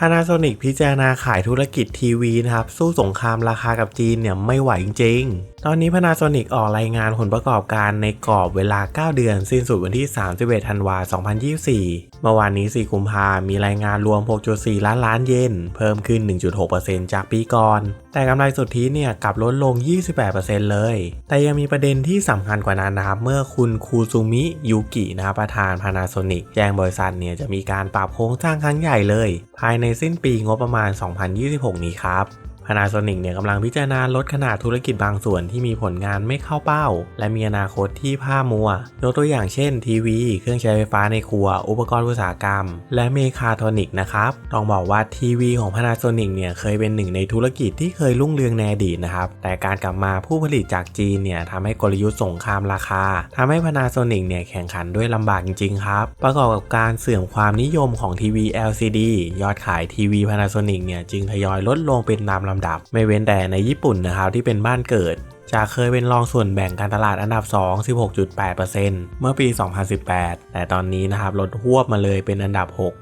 Panasonic พิจารณาขายธุรกิจทีวีนะครับ สู้สงครามราคากับจีนเนี่ยไม่ไหวจริงๆ ตอนนี้ Panasonic ออกรายงานผลประกอบการในกรอบเวลา 9 เดือน สิ้นสุดวันที่ 31 ธันวาคม2024 เมื่อวานนี้ 4 กุมภามีรายงานรวม 6.4 ล้านล้านเยนเพิ่มขึ้น 1.6%จากปีก่อน แต่กำไรสุทธิเนี่ยกลับลดลง 28%เลย แต่ยังมีประเด็นที่สำคัญกว่านั้นนะครับ เมื่อคุณคูซูมิยุกินะครับประธาน Panasonic แจ้งบริษัทเนี่ยจะมีการปรับโครงสร้างครั้งใหญ่เลย ภายในสิ้นปีงบประมาณ 2026 นี้ครับ Panasonic เนี่ยกำลังพิจารณาลดขนาดธุรกิจบางส่วนที่มีผลงานไม่เข้าเป้า และมีอนาคตที่ผ้ามัวยกตัวอย่างเช่นทีวี เครื่องใช้ไฟฟ้าในครัว อุปกรณ์อุตสาหกรรม และเมคาทรอนิกนะครับ ต้องบอกว่าทีวีของ Panasonic เนี่ยเคยเป็นหนึ่งในธุรกิจที่เคยรุ่งเรืองในอดีตนะครับ แต่การกลับมาผู้ผลิตจากจีนเนี่ยทำให้กลยุทธ์สงครามราคาทำให้ Panasonic เนี่ยแข่งขันด้วยลำบากจริงๆครับ ประกอบกับการเสื่อมความนิยมของทีวี LCD ยอดขายทีวี Panasonic เนี่ยจึงทยอยลดลงเป็นตามลำดับ ไม่เว้นแต่ในญี่ปุ่นนะครับที่เป็นบ้านเกิดจากเคยเป็นรองส่วนแบ่งการตลาดอันดับ 2 16.8%เมื่อปี 2018 แต่ตอนนี้นะครับลดหวบมาเลยเป็นอันดับ 6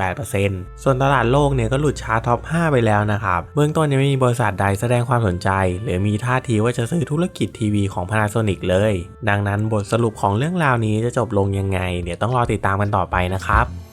8.8%ส่วนตลาดโลกเนี่ยก็หลุดชาร์ตท็อป 5 ไปแล้วนะครับ เบื้องต้นยังไม่มีบริษัทใดแสดงความสนใจ หรือมีท่าทีว่าจะซื้อธุรกิจทีวีของ Panasonic เลย ดังนั้นบทสรุปของเรื่องราวนี้จะจบลงยังไง เดี๋ยวต้องรอติดตามกันต่อไปนะครับ